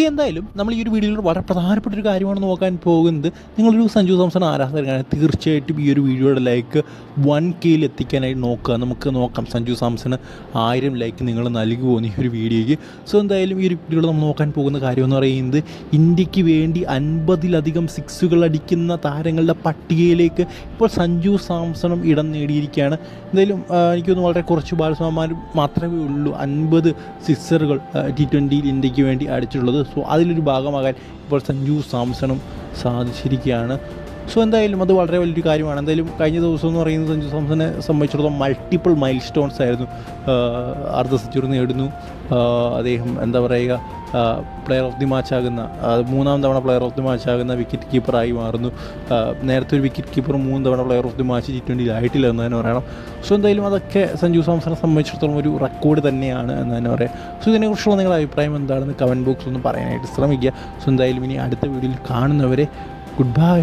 C എന്തായാലും നമ്മൾ ഈ ഒരു വീഡിയോയിൽ വളരെ പ്രധാനപ്പെട്ട ഒരു കാര്യമാണ് നോക്കാൻ പോകുന്നത്. നിങ്ങളൊരു സഞ്ജു സാംസൺ ആരാധകരാണ് തീർച്ചയായിട്ടും ഈ ഒരു വീഡിയോയുടെ ലൈക്ക് വൺ കെയിൽ എത്തിക്കാനായിട്ട് നോക്കുക. നമുക്ക് നോക്കാം സഞ്ജു സാംസണ് ആയിരം ലൈക്ക് നിങ്ങൾ നൽകുമോ ഈ ഒരു വീഡിയോയ്ക്ക്. സോ എന്തായാലും ഈ ഒരു വീഡിയോ നമ്മൾ നോക്കാൻ പോകുന്ന കാര്യം എന്ന് പറയുന്നത് ഇന്ത്യയ്ക്ക് വേണ്ടി അൻപതിലധികം സിക്സുകൾ അടിക്കുന്ന താരങ്ങളുടെ പട്ടികയിലേക്ക് ഇപ്പോൾ സഞ്ജു സാംസണും ഇടം നേടിയിരിക്കുകയാണ്. എന്തായാലും എനിക്കൊന്ന് വളരെ കുറച്ച് ബാലസ്വാമാർ മാത്രമേ ഉള്ളൂ അൻപത് സിക്സറുകൾ ടി ട്വന്റിയിൽ ഇന്ത്യയ്ക്ക് വേണ്ടി അടിച്ചിട്ടുള്ളത്. സോ അതിലൊരു ഭാഗമാകാൻ ഇപ്പോൾ സഞ്ജു സാംസണും സാധിച്ചിരിക്കുകയാണ്. സോ എന്തായാലും അത് വളരെ വലിയൊരു കാര്യമാണ്. എന്തായാലും കഴിഞ്ഞ ദിവസം എന്ന് പറയുന്നത് സഞ്ജു സാംസനെ സംബന്ധിച്ചിടത്തോളം മൾട്ടിപ്പിൾ മൈൽ സ്റ്റോൺസ് ആയിരുന്നു അർദ്ധ സെഞ്ചുറി നേടുന്നു. അദ്ദേഹം എന്താ പറയുക പ്ലെയർ ഓഫ് ദി മാച്ച് ആകുന്ന മൂന്നാം തവണ പ്ലെയർ ഓഫ് ദി മാച്ച് ആകുന്ന വിക്കറ്റ് കീപ്പറായി മാറുന്നു. നേരത്തെ ഒരു വിക്കറ്റ് കീപ്പർ മൂന്ന് തവണ player of the match T ട്വന്റിയിൽ ആയിട്ടില്ല എന്ന് തന്നെ പറയണം. സോ എന്തായാലും അതൊക്കെ സഞ്ജു സാംസനെ സംബന്ധിച്ചിടത്തോളം ഒരു റെക്കോർഡ് തന്നെയാണ് എന്ന് തന്നെ പറയാം. സോ ഇതിനെക്കുറിച്ചുള്ള നിങ്ങളുടെ അഭിപ്രായം എന്താണെന്ന് കമന്റ് ബോക്സ് ഒന്ന് പറയാനായിട്ട് ശ്രമിക്കുക. സോ എന്തായാലും ഇനി അടുത്ത വീഡിയോയിൽ കാണുന്നവരെ ഗുഡ് ബൈ